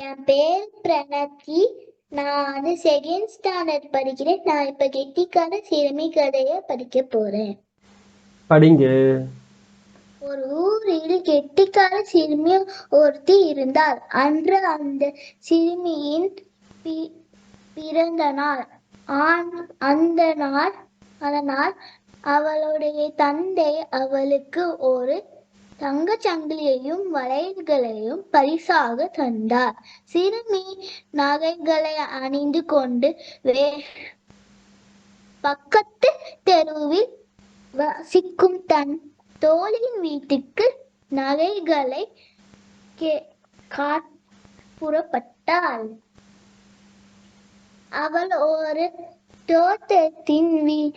என் பேர் பிரணதி நான் வந்து செகண்ட் ஸ்டாண்டர்ட் படிக்கிறேன். நான் இப்ப கெட்டிக்கார சிறுமி கதைய படிக்க போறேன். படிங்க. ஒரு ஊரில் கெட்டிக்கார சிறுமி ஒருத்தி இருந்தாள். அன்று அந்த சிறுமியின் பிறந்த நாள் ஆண் அந்த நாள் அதனால் அவளுடைய தந்தை அவளுக்கு ஒரு தங்கச் சங்கிலியையும் வளையல்களையும் பரிசாக தந்தார். சிறுமி நகைகளை அணிந்து கொண்டு வே பக்கத்து தெருவில் வசிக்கும் தன் தோழியின் வீட்டுக்கு நகைகளை கே- காட் புறப்பட்டாள். அவள் ஒரு தோட்டத்தின்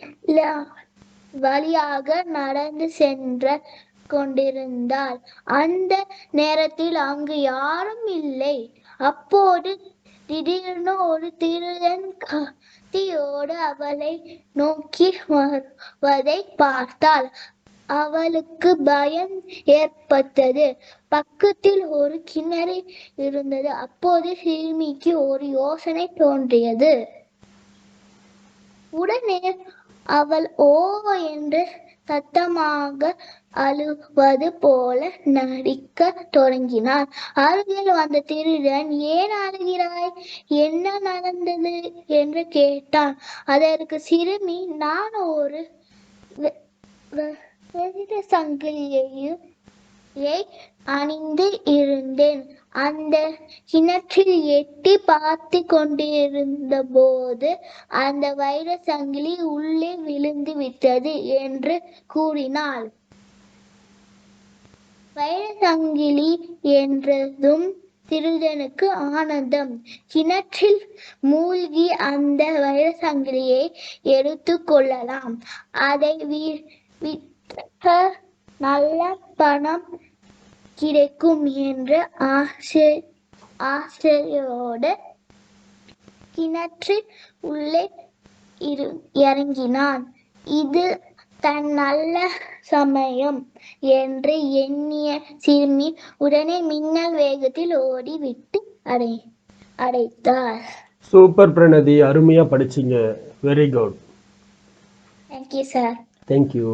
வழியாக நடந்து சென்ற கொண்டிருந்தாள். அந்த நேரத்தில் அங்கு யாரும் இல்லை. அப்போது திடீர்னு ஒரு திருடன் கத்தியோடு அவளை நோக்கி வருவதை பார்த்தாள். அவளுக்கு பயம் ஏற்பட்டது. பக்கத்தில் ஒரு கிணறு இருந்தது. அப்போது சிறுமிக்கு ஒரு யோசனை தோன்றியது. உடனே அவள் ஓ என்று சத்தமாக அழுவது போல நடிக்க தொடங்கினான் அருகில் வந்த திருடன் ஏன் அழுகிறாய்? என்ன நடந்தது? என்று கேட்டான். அதற்கு சிறுமி நான் ஒரு வெ- சங்கிலியையும் ஏய் அணிந்து இருந்தேன். அந்த கிணற்றில் எட்டி பார்த்து கொண்டிருந்த போது அந்த வைர சங்கிலி உள்ளே விழுந்து விட்டது என்று கூறினாள். வைர சங்கிலி என்றதும் திருடனுக்கு ஆனந்தம். கிணற்றில் மூழ்கி அந்த வைர சங்கிலியை எடுத்து கொள்ளலாம். அதை வி- நல்ல பணம் கிடைக்கும் என்ற ஆசை ஆசையோடு கிணற்றில் உள்ளே இரு இறங்கினான். இது தன் நல்ல சமயம் என்று எண்ணிய சிறுமி உடனே மின்னல் வேகத்தில் ஓடிவிட்டு அடை அடைத்தார் சூப்பர் பிரணதி அருமையா படிச்சீங்க. Very good thank you sir thank you